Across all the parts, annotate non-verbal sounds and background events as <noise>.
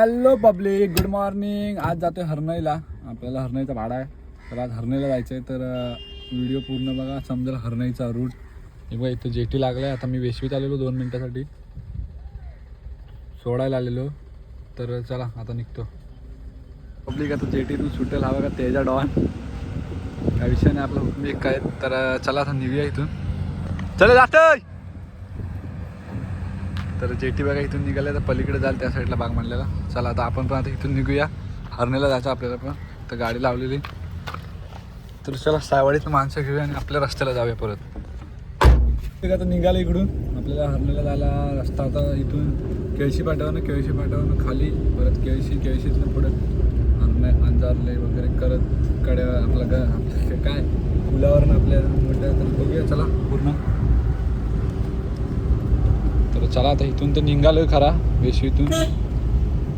Hello public good morning आज जातोय हरणाईला आपल्याला हरणाईचा भाडा आहे. तर आज हरणाईला जायचं आहे तर व्हिडिओ पूर्ण बघा. समजेल हरणाईचा रूट हे बघा इथं जेटी लागला आहे आता मी वेशवीत आलेलो दोन मिनटासाठी. सोडायला आलेलो. तर चला आता निघतो. पब्लिक आता जेटीतून सुटेल. हवं का तेजा डॉन. काय विषय नाही आपला. हुकमी एक काय तर चला आता निघूया इथून. चला जातोय! तर जेटी बघा इथून निघाल्या. तर पलीकडे जाल त्या साईडला बाग मांडलेला चला आता आपण पण आता इथून निघूया. हरणेला जायचं आपल्याला पण. तर गाडी लावलेली. तर चला सायवाडीतून माणसं घेऊया आणि आपल्या रस्त्याला जाऊया परत. आता निघालं इकडून. आपल्याला हरणेला जायला रस्ता आता इथून केळशी पाट्यावरनं केळशी पाट्यावरनं खाली परत केळशी केळशीतनं पुढं. हरण्या अंजारले वगैरे करत कडे आपलं ग आपलं काय? पुलावरनं आपल्या मोठ्या तर बघूया चला पूर्ण. तर चला आता इथून तर निघालो खरा वेशीतून.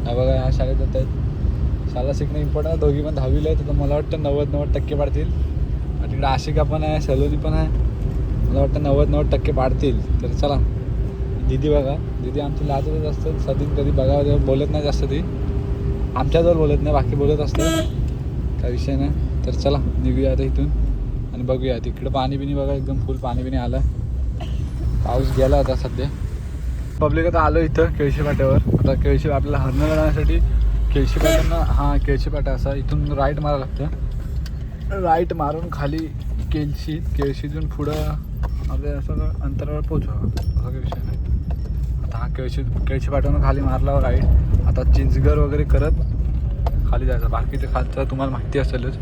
हा बघा ह्या शाळेत जात आहेत. शाळा शिकणं इम्पॉर्टंट दोघी पण दहावीला आहे तर मला वाटतं नव्वद नव्वद टक्के पाडतील. आणि तिकडे आशिका पण आहे सलोनी पण आहे. मला वाटतं नव्वद नव्वद टक्के पाडतील. तर चला दिदी बघा. दिदी आमची लाजतच असतं. सदीन कधी बघावं तेव्हा बोलत नाही जास्त ती. आमच्याजवळ बोलत नाही बाकी बोलत असते. काय विषय नाही. तर चला निघूया आता इथून. आणि बघूया. तिकडं पाणी बिणी बघा एकदम फुल पाणी बिणी आलं पाऊस गेला आता सध्या. पब्लिक आता आलो इथं केळशी पाट्यावर आता केळशी आपल्याला हरणं जाण्यासाठी केळशी पाट्यानं हा केळशी पाटा असा इथून राईट मारा लागतं. राईट मारून खाली केळशी केळशीतून पुढं आपल्या असं अंतरावर पोचवा असा काही विषय नाही. आता हा केळशी केळशी खाली मारला राईट आता चिंचगर वगैरे करत खाली जायचं. बाकीचं खालचं तुम्हाला माहिती असेलच.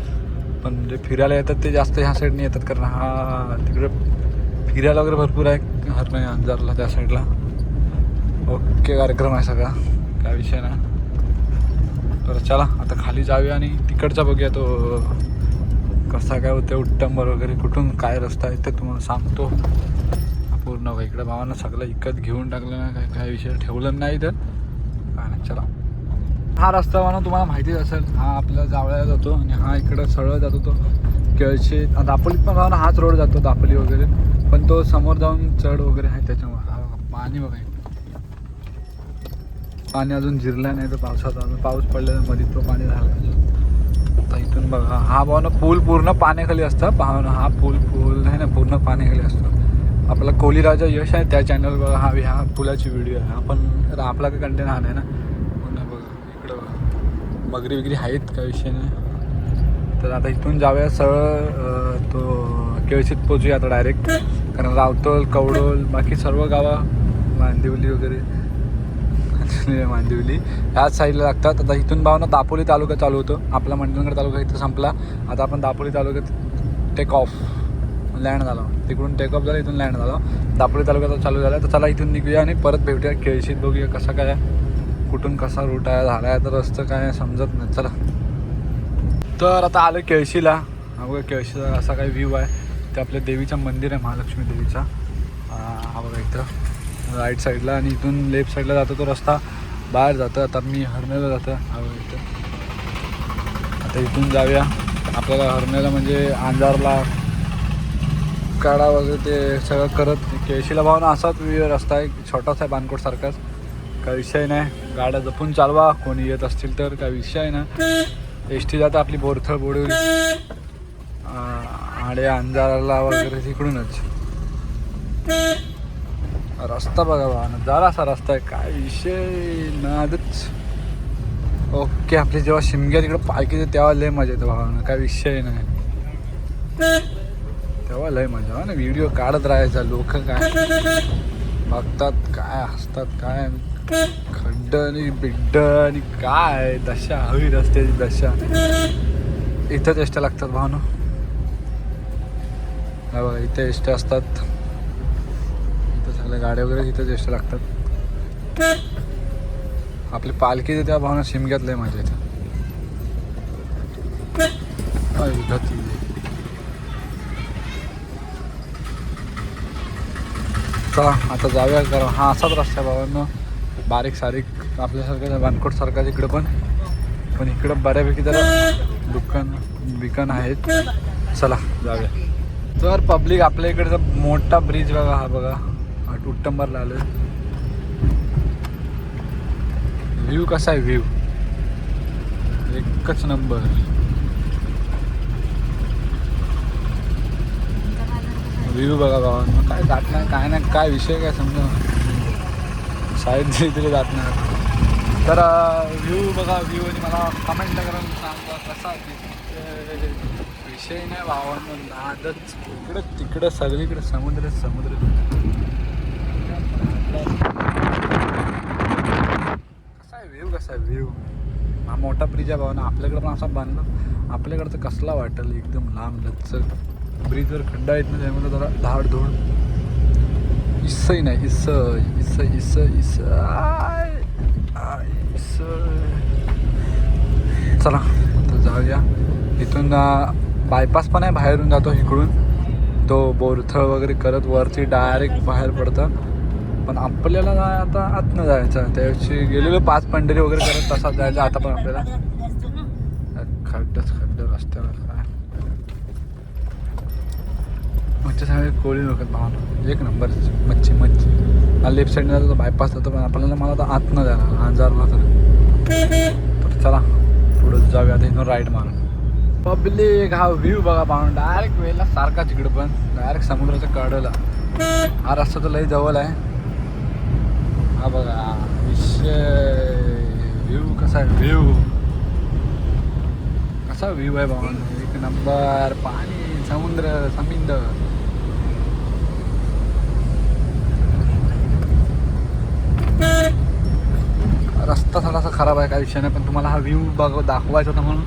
पण जे फिरायला येतात ते जास्त ह्या साईडने येतात. कारण हा तिकडे फिरायला वगैरे भरपूर आहे. हर हरणं अंजारला त्या साईडला ओके कार्यक्रम आहे सगळा. काय विषय नाही. तर चला आता खाली जाऊया आणि तिकडचा बघूया तो कसा काय होतं उट्टंबर वगैरे कुठून काय रस्ता आहे ते तुम्हाला सांगतो. पूर्ण बघा इकडं भावानं सगळं इकत घेऊन टाकलं ना काय काय विषय ठेवलं नाही तर काय नाही चला. हा रस्ता म्हणून तुम्हाला माहितीच असेल हा आपल्या जावळ्याला जातो आणि हा इकडं सरळ जातो तो केळशी दापोलीत पण भावानं हाच रोड जातो दापोली वगैरे. पण तो समोर जाऊन चढ वगैरे आहे त्याच्यामुळे. हा पाणी बघा पाणी अजून जिरलं नाही तर पावसात अजून पाऊस पडल्यानं मध्ये तो पाणी झाला आता इथून बघा हा भावना पूल पूर्ण पाण्याखाली असतं. पाहणं हा पूल पूल नाही ना पूर्ण पाण्याखाली असतो. आपला कोहली राजा यश आहे त्या चॅनल बघा हा ह्या पुलाची व्हिडिओ आहे. आपण आता आपला काही कंटेंट हा नाही ना. पुन्हा बघा इकडं बघा. मगरी वगैरे आहेत का विषय नाही. तर आता इथून जाऊया सरळ तो केळशीत पोचूया आता डायरेक्ट कारण रावतोल कवडोल बाकी सर्व गावं मांदिवली वगैरे. मांदिवली. ह्याच साईडला लागतात. आता इथून भावना दापोली तालुका चालू होतो. आपला मंडणगड तालुका इथं संपला. आता आपण दापोली तालुक्यात टेक ऑफ लँड झालो तिकडून टेक ऑफ झालं इथून लँड झालो दापोली तालुक्यात चालू झाला. तर चला इथून निघूया आणि परत भेटूया. केळशीत बघूया कसा काय कुठून कसा रूट आहे झाला आहे तर रस्तं काय समजत नाही. चला. तर आता आलं केळशीला. बघा केळशीचा असा काही व्ह्यू आहे. ते आपल्या देवीचं मंदिर आहे महालक्ष्मी देवीचा. हा बघा इथं. राईट साईडला आणि इथून लेफ्ट साईडला जातो तो रस्ता. बाहेर जातो. आता मी हरण्याला जातो इथं. आता इथून जाऊया. आपल्याला हरण्याला म्हणजे अंजारला काढा वगैरे ते सगळं करत. केळशीला भावना असाच वि- रस्ता आहे. छोटासा आहे बानकोटसारखाच काय विषय नाही. गाड्या जपून चालवा. कोणी येत असतील तर काय विषय नाही. एस टी जातं आपली बोरथळ बोडवली आडे अंजाराला वगैरे तिकडूनच. रस्ता बघा बघा जरासा रस्ता आहे. काय विषय नादच ओके आपली जेव्हा शिमग्या तिकडे पालखी येते तेव्हा लय मजा येते भावानं. काय विषय नाही. तेव्हा लय मजा. ना व्हिडिओ काढत राहायचा लोक काय? बघतात काय हसतात काय? खड्ड आणि बिड्ड आणि काय? दशा हवी रस्त्याची दशा. इथंच चेष्टा लागतात भावना. बघा इथे एसट्या असतात. आपल्या गाड्या वगैरे तिथं ज्येष्ठ लागतात. आपली पालखी त्या भावना शिम लय माझ्या इथं चला आता जाऊया कारण हा असाच रस्ता आहे बारीक सारीक आपल्यासारखं वानकोट सारखा इकडं पण. पण इकडं बऱ्यापैकी जरा दुकान बिकान आहेत. चला जाऊया. तर पब्लिक आपल्या इकडचा मोठा ब्रिज बघा हा बघा. उट्टंबरला आलो. व्ह्यू कसा आहे व्ह्यू एकच नंबर व्ह्यू बघा बाबा काय जात नाही काय नाही काय विषय काय समजा. साईड तिथे जात नाही तर व्ह्यू बघा व्ह्यू आणि मला कमेंट करून सांगा कसा विषय नाही भावांना नादच इकडं तिकडं सगळीकडे समुद्र समुद्र. कसा आहे व्ह्यू कसा आहे व्ह्यू हा मोठा ब्रिज आहे भावना आपल्याकडे पण असा बांधला. आपल्याकडं तर कसला वाटेल एकदम लांब लचक. ब्रिजवर खड्डा येत नाही त्यामुळे जरा धाड धूड. इस्सही नाही इस इस इस इस आय, आय, चला तर जाऊया. इथून बायपास पण आहे बाहेरून जातो इकडून. तो बोरथळ वगैरे करत वरती डायरेक्ट बाहेर पडतं. पण आपल्याला ना आता आतनं जायचं? त्याविषयी गेलेलो पाच पंढरी वगैरे करत तसाच जायचं आता पण आपल्याला. खड्डच खड्ड रस्त्यावर काय? मच्छी सगळे कोळी लोक भावना. एक नंबर मच्छी मच्छी. लेफ्ट साईडने जातो बायपास जातो पण आपल्याला मला आता आतनं जायला आजारला तर तर चला पुढं जाऊया आता इथून राईट मारून पब्लिक हा व्ह्यू बघा पाहून डायरेक्ट वेळेला सारखा तिकडे पण डायरेक्ट समुद्राच्या कडेला. हा रस्ता तर लई जवळ आहे. हा बघा विषय व्ह्यू कसा आहे? व्ह्यू कसा व्ह्यू आहे भावान? एक नंबर पाणी समुद्र समिंद. रस्ता थोडासा खराब आहे काही विषय नाही पण तुम्हाला हा व्ह्यू बघ दाखवायचा होता म्हणून.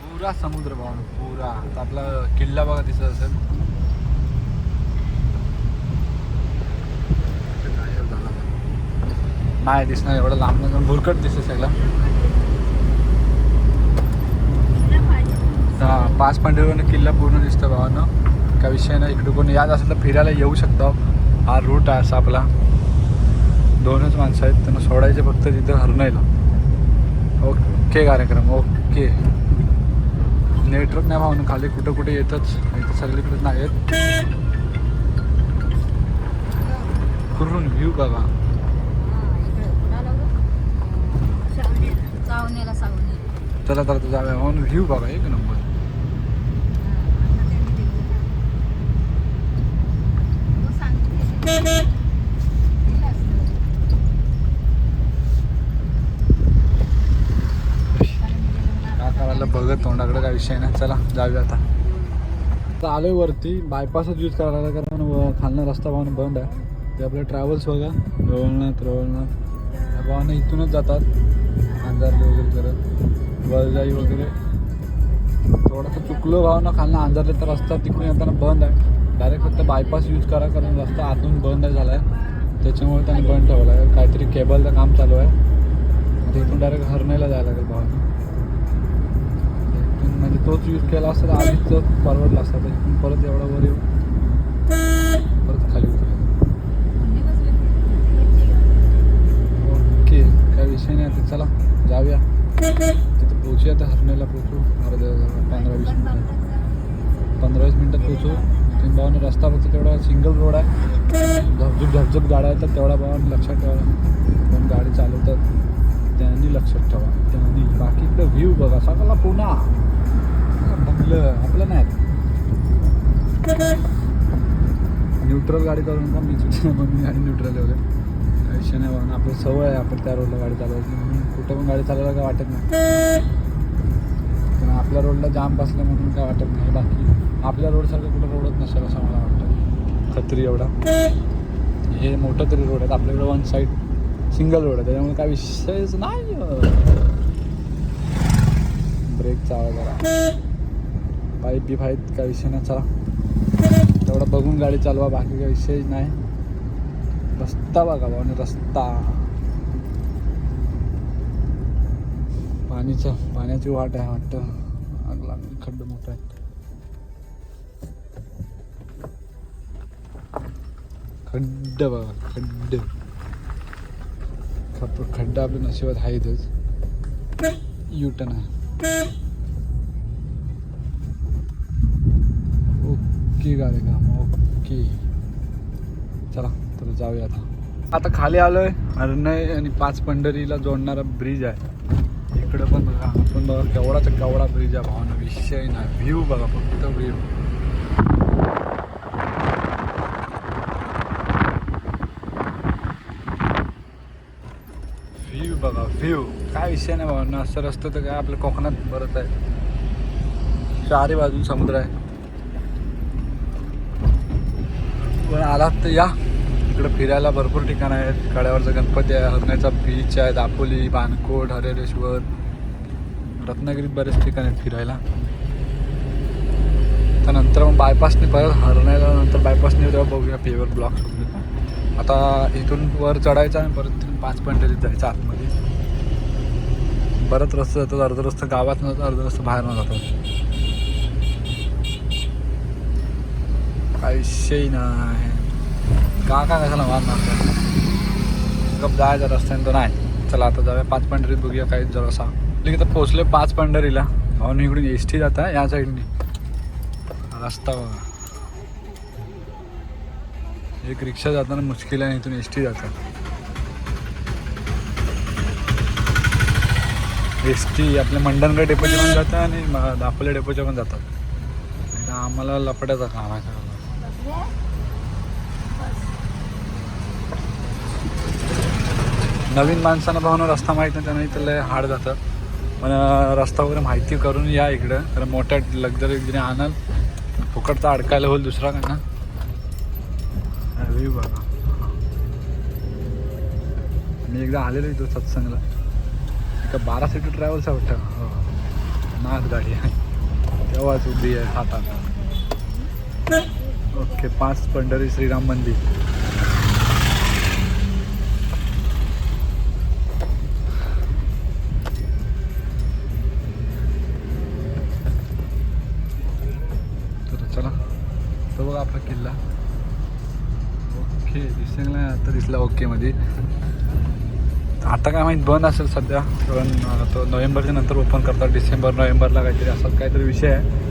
पुरा समुद्र भावना पुरा आता आपला किल्ला बघा दिसत असेल. नाही दिसणार एवढं लांब नाही भुरकट दिसत सगळं. हा पाच पंढरीवरून किल्ला पूर्ण दिसतो भावानं काय विषय नाही इकडे कोणी याद असेल तर फिरायला येऊ शकतो. हा रूट आहे असा आपला. दोनच माणसं आहेत त्यांना सोडायचे फक्त तिथं हरणायला ओके कार्यक्रम ओके. नेटवर्क नाही भावनं खाली कुठं कुठे येतच इथं सगळीकडे नाही येत कुरून व्ह्यू बघा. चावणीला चला तर जाऊया. म्हणून व्ह्यू बघा एक नंबर का करायला बघत तोंडाकडे काय विषय नाही. चला जाऊया आता. आता आलोय वरती. बायपासच यूज करायला कारण खालनं रस्ता पाहून बंद आहे. ते आपले ट्रॅव्हल्स बघा. रवळनाथ रवळनाथ. भावानं इथूनच जातात. अंधारले वगैरे करत. वळजाई वगैरे. थोडंसं चुकलो भावना खालनं अंधारले तर रस्ता तिकडून येताना बंद आहे. डायरेक्ट फक्त बायपास यूज करा कारण रस्ता आतून बंद झाला आहे त्याच्यामुळे त्यांनी बंद ठेवला आहे काहीतरी केबलचं काम चालू आहे. आता इथून डायरेक्ट हरण्याला जायला लागेल भावना. तोच यूज केला असता तर आधीच परवडला असता तर परत एवढा वर येऊ परत खाली ओके काय विषय नाही आता चला जाऊया. तिथे पोहोचूया तर हरण्याला पोहोचू. अर्ध्या पंधरा वीस मिनिटात पंधरा वीस मिनिटात पोचू तिथून भावानं रस्ता फक्त तेवढा सिंगल रोड आहे. झपझुप झपझुप गाड्या येतात तेवढा भावानं लक्षात ठेवा. पण गाडी चालवतात. त्यांनी लक्षात ठेवा. त्यांनी बाकी व्ह्यू बघा. सगळा पुन्हा बंगलं आपलं नाही. न्यूट्रल गाडी करून का? मी चुकी म्हणून गाडी न्यूट्रल वगैरे विषय नाही बघा आपली सवय आहे. आपण त्या रोडला गाडी चालवायची. म्हणून कुठं पण गाडी चालवायला काय वाटत नाही. पण आपल्या रोडला जाम बसलं म्हणून काय वाटत नाही. बाकी आपल्या रोडसारखं कुठं रोडच नसेल असं मला वाटतं. खत्री एवढा. हे मोठं तरी रोड आहेत. आपल्याकडे वन साईड सिंगल रोड आहे त्याच्यामुळे काय विषयच नाही. ब्रेकचा आवाज आला पाईप बीप आहेत काय विषय नाही चला. तेवढं बघून गाडी चालवा बाकी काही विषय नाही. रस्ता बघा भाऊ रस्ता. पाणीचं पाण्याची वाट आहे वाटतं. आग लागली खड्ड मोठा आहे खड्ड बघा खड्ड. खप खड्डा आपल्या नशिबात आहेतच टर्न आहे. ओके कार्यक्रम ओके. चला तर जाऊया आता. आता खाली आलोय. हरणय आणि पाच पंढरीला जोडणारा ब्रिज आहे. इकडं पण बघा आपण बघा केवढाचा केवढा ब्रिज आहे भावना. विषय नाही. व्ह्यू बघा फक्त व्ह्यू व्ह्यू बघा व्ह्यू काय विषय नाही भावना. असं रस्तं तर काय आपल्या कोकणात भरत आहे. चारही बाजून समुद्र आहे. पण आलात तर या. इकडं फिरायला भरपूर ठिकाणं आहेत. कड्यावरचा गणपती आहे हरण्याचा बीच आहे दापोली बानकोट हरेरेश्वर. रत्नागिरीत बरेच ठिकाण आहेत फिरायला. त्यानंतर मग बायपासने परत हरण्याला नंतर बायपासने तेव्हा बघूया पेवर ब्लॉक वगैरे आता इथून वर चढायचा आणि परत तिथून पाच पंढरीत जायचं आतमध्ये. बरंच रस्ता जातो अर्धा रस्ता गावात न अर्धा रस्ता बाहेर न जातो काय नाही. का का कशाला मारणार गप जायचा रस्त्याने तो नाही. चला आता जाऊया पाच पंढरीत बघूया काही जरासा. लिखित तर पोचले पाच पंढरीला. भाऊन इकडून एस टी जाता या साईडने रस्ता बघा. एक रिक्षा जाताना मुश्किल आहे इथून एस टी जातात एस टी आपल्या मंडणगड डेपोच्या पण जातात आणि दापोले डेपोच्या पण जातात. आम्हाला लपट्याचा काम आहे नवीन माणसांना भावना रस्ता माहीत नाही त्यांना इथं लय हाड जातं. पण रस्ता वगैरे माहिती करून या इकडं. कारण मोठ्या लक्झरी वगैरे आणाल. फुकटचा अडकायला होईल दुसरा का ना? बघा मी एकदा आलेलो इथं सत्संगला. एका बारा सीटर ट्रॅव्हल्स आहे वाटतं नाच गाडी आहे तेव्हाच उभी आहे हातात. ओके पाच पंढरी श्रीराम मंदिर. चला तो बघा आपला किल्ला. ओके दिसेल नाही आता दिसला ओके मध्ये. आता काय माहीत बंद असेल सध्या कारण तो नोव्हेंबरच्या नंतर ओपन करतात. डिसेंबर नोव्हेंबरला काहीतरी असाच काहीतरी विषय आहे.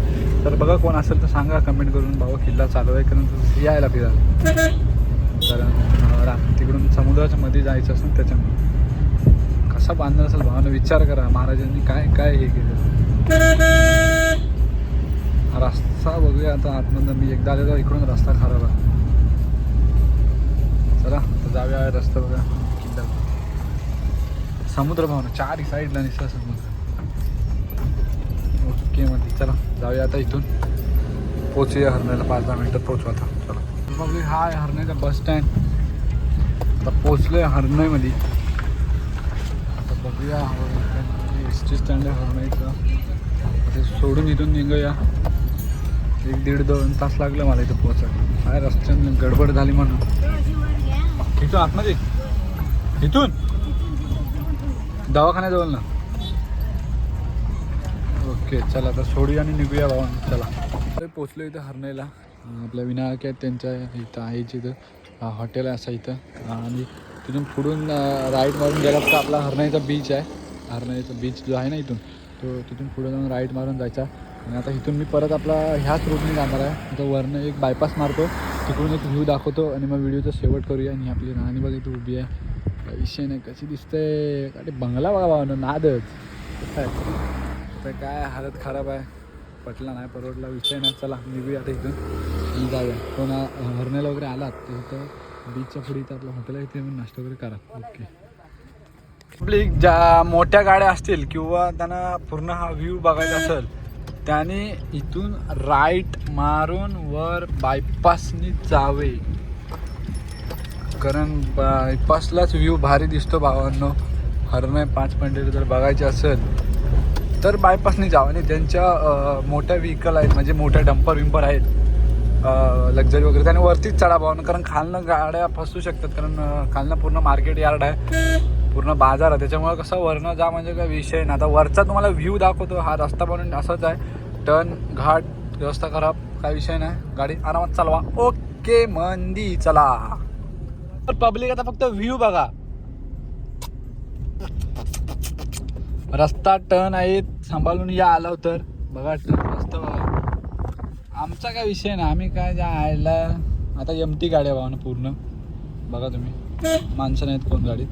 तर बघा कोण असेल तर सांगा कमेंट करून. भावा किल्ला चालू आहे कारण यायला फिरायला. कारण रा- तिकडून समुद्राच्या मध्ये जायचं असेल त्याच्यामुळे. कसा बांधला असेल भावानं? विचार करा महाराजांनी काय काय हे केलं. रस्ता बघूया आता आतमधनं. मी एकदा आलेलो इकडून रस्ता खराब आहे. चला आता जाऊया रस्ता बघा किल्ला समुद्र भावना चार साईडला निसर्ग समुद्र ओके मध्ये चला. जाऊया आता इथून. पोचूया हरण्याला पाच दहा मिनटात पोचू आता. चला. बघूया हा आहे हरण्याचा बस स्टँड आता पोचलोय हरणाईमध्ये आता बघूया एस टी स्टँड आहे हरणाईचं ते सोडून इथून निघूया. एक दीड दोन तास लागलं मला इथं पोहोचायला. काय रस्त्याने गडबड झाली म्हणून. इथून आतमध्ये? इथून? दवाखान्याजवळ ना? ओके चला आता सोडूया आणि निघूया भावा चला. तर पोचलो इथं हरणाईला आपल्या विनायक आहेत त्यांच्या इथं आहे इथं हॉटेल आहे असं इथं. आणि तिथून पुढून राईट मारून गेलात तर आपला हरणाईचा बीच आहे. हरणाईचा बीच जो आहे ना इथून तो तिथून पुढे जाऊन राईट मारून जायचा. आणि आता इथून मी परत आपला ह्याच रूटने जाणार आहे. आता वरनं एक बायपास मारतो. तिकडून एक व्ह्यू दाखवतो आणि मग व्हिडिओचा शेवट करूया. आणि आपली राणी बघा इथं उभी आहे. विषय नाही कशी दिसते? अरे बंगला बघा भावना नादच. काय तर काय हालत खराब आहे. पटला नाही परवडला विषय नाही. चला निघूया आता इथून. आणि जाऊया. कोणा हरण्याला वगैरे आलात तर इथं बीचच्या पुढे इथं आपलं हॉटेल आहे ते नाश्ता वगैरे करा. ओके आपली ज्या मोठ्या गाड्या असतील किंवा त्यांना पूर्ण हा व्ह्यू बघायचा असेल त्याने इथून राईट मारून वर बायपासनी जावे. कारण बायपासलाच व्ह्यू भारी दिसतो भावांनो. हरणं पाच पंढरी जर बघायचे असेल तर बायपासने जावं आणि त्यांच्या मोठ्या व्हेकल आहेत म्हणजे मोठ्या डंपर विंपर आहेत लक्झरी वगैरे त्याने वरतीच चढा भावनं कारण खालनं गाड्या फसू शकतात कारण खालनं पूर्ण मार्केट यार्ड आहे पूर्ण बाजार आहे त्याच्यामुळे कसं वरनं जा म्हणजे काय विषय नाही. आता वरचा तुम्हाला व्ह्यू दाखवतो हा रस्ता बनून असाच आहे टर्न घाट व्यवस्था खराब काय विषय नाही गाडी आरामात चालवा. ओके मंदी चला. तर पब्लिक आता फक्त व्ह्यू बघा. रस्ता टर्न आहेत सांभाळून या आला तर. बघा रस्ता बघा. आमचा काय विषय नाही आम्ही काय ज्या आयला आता एमटी गाड्या भावना पूर्ण. बघा तुम्ही. माणसं नाहीत कोण गाडीत.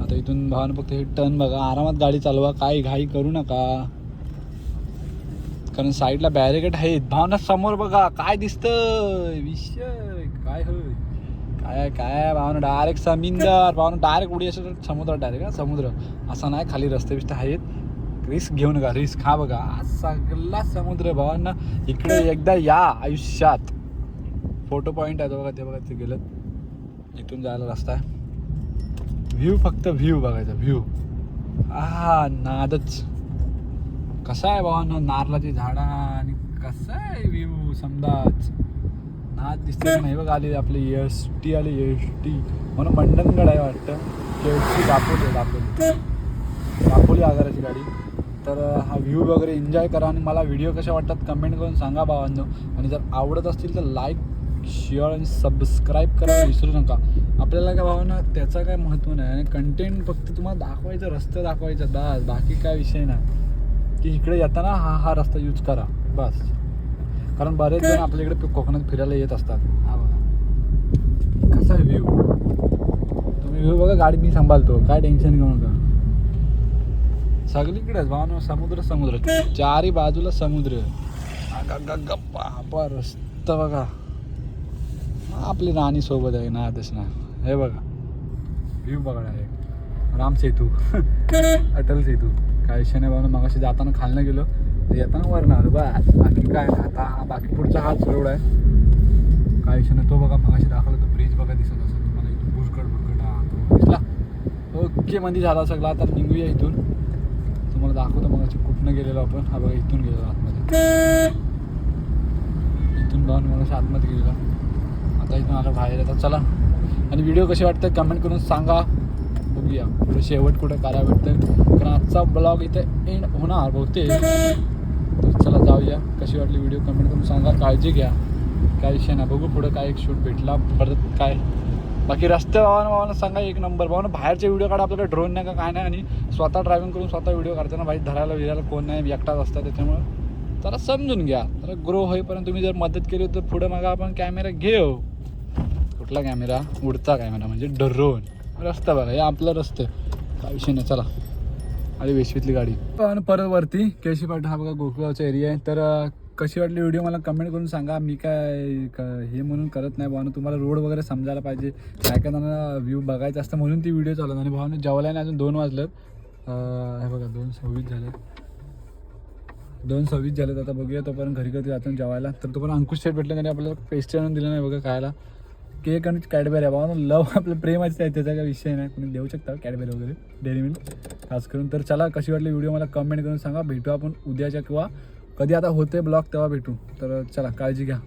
आता इथून भावानं फक्त हे टर्न बघा. आरामात गाडी चालवा काही घाई करू नका. कारण साईडला बॅरिकेड आहेत. भावना समोर बघा काय दिसतं विषय काय होय? काय काय भावना डायरेक्ट समिंदर भावना डायरेक्ट उडी असेल समुद्र डायरेक्ट का समुद्र. असा नाही खाली रस्ते बिस्ते आहेत. रिस्क घेऊन का रिस्क हा बघा सगळा समुद्र भावांना इकडे एकदा या आयुष्यात. फोटो पॉईंट आहे तो बघा ते बघा ते गेलं. इथून जायला रस्ता आहे. व्ह्यू फक्त व्ह्यू बघायचा व्ह्यू आ नादच. कसा आहे भावांना नारळाची झाडा आणि कसं आहे व्ह्यू समजाच नाद दिसते नाही. बघ आली आपली एस टी आली एस टी म्हणून मंडनगड आहे वाटतं. शेवटची दापोली दापोली. दापोली आगाराची गाडी. तर हा व्ह्यू वगैरे एन्जॉय करा आणि मला व्हिडिओ कशा वाटतात कमेंट करून सांगा भावांनो. आणि जर आवडत असतील तर लाईक शेअर आणि सबस्क्राईब करायला विसरू नका. आपल्याला काय भावना त्याचं काय महत्त्व नाही. आणि कंटेंट फक्त तुम्हाला दाखवायचं रस्ते दाखवायचं. दास बाकी काय विषय नाही. की इकडे येताना हा हा रस्ता यूज करा. बस. कारण बरेच जण आपल्या इकडे कोकणात फिरायला येत असतात. हा बघा. कसा व्ह्यू तुम्ही व्ह्यू बघा गाडी मी सांभाळतो. काय टेन्शन घेऊ नका. सगळीकडेच भावना समुद्र समुद्र. चारी बाजूला समुद्र. बापा रस्ता बघा. आपली राणी सोबत आहे ना तस ना हे बघा. व्ह्यू बघा आहे राम सेतू. <laughs> <laughs> अटल सेतू. काय नाही भावना मगाशी जाताना खालनं गेलो. तर येताना वरनं आलो बस बाकी काय ना आता हा बाकी पुढचा हाच रोड आहे. काय विषय नाही तो बघा मगाशी दाखवला तो ब्रिज बघा दिसत असेल तुम्हाला इथून भुरकट भुरकट हा तो दिसला. ओके मध्ये झाला सगळा आता निघूया इथून. तुम्हाला दाखवतो मग कुठनं गेलेलो आपण. हा बघा इथून गेलेलो आतमध्ये. इथून जाऊन मग आतमध्ये गेलेलो. आता इथून आलं बाहेर. आता चला. आणि व्हिडिओ कसे वाटतं कमेंट करून सांगा. बघूया. पुढे शेवट कुठं करायला भेटतं कारण आजचा ब्लॉग इथे एंड होणार बहुतेक. तर चला जाऊया. कशी वाटली व्हिडिओ कमेंट करून सांगा. काळजी घ्या. काय विषय नाही. बघू पुढं काय एक शूट भेटला परत काय. बाकी रस्ते भावानं भावानं सांगा एक नंबर भावानं बाहेरचे व्हिडिओ काढा. आपल्याला ड्रोन नाही का काय नाही. आणि स्वतः ड्रायव्हिंग करून स्वतः व्हिडिओ काढताना भाई धरायला विरायला कोण नाही. एकटाच असतात त्याच्यामुळं. जरा समजून घ्या. जरा ग्रो होईपर्यंत तुम्ही जर मदत केली तर पुढं मग आपण कॅमेरा घेऊ. कुठला कॅमेरा उडता कॅमेरा म्हणजे ड्रोन रस्ता बघा. हे आपला रस्ते. काय विषय नाही. चला. आणि वेशवीतली गाडी. पण परत वरती केशी पाटा हा बघा गोकुळगावचा एरिया आहे. तर कशी वाटली व्हिडिओ मला कमेंट करून सांगा. मी काय क- हे म्हणून करत नाही भावानं. तुम्हाला रोड वगैरे समजायला पाहिजे. काय काय त्यांना व्ह्यू बघायचा असतं म्हणून ती व्हिडिओ चालवत आणि भावानं जेवायला नाही अजून दोन वाजलेत. हे बघा दोन सव्वीस झाले दोन सव्वीस झालेत. आता बघूया तोपर्यंत घरी कधी जातो जेवायला. तर तोपर्यंत अंकुश सेट भेटले त्याने आपल्याला पेस्ट्री आणून दिलं नाही बघा खायला. केक आणि कॅडबेरी आहे. बाबा लव आपलं प्रेमाचं आहे त्याचा काही विषय नाही. कोणी देऊ शकता कॅडबेरी वगैरे डेअरी मिल्क खास करून तर चला कशी वाटली व्हिडिओ मला कमेंट करून सांगा. भेटू आपण उद्याच्या किंवा कधी आता होते ब्लॉग तेव्हा भेटू. तर चला काळजी घ्या.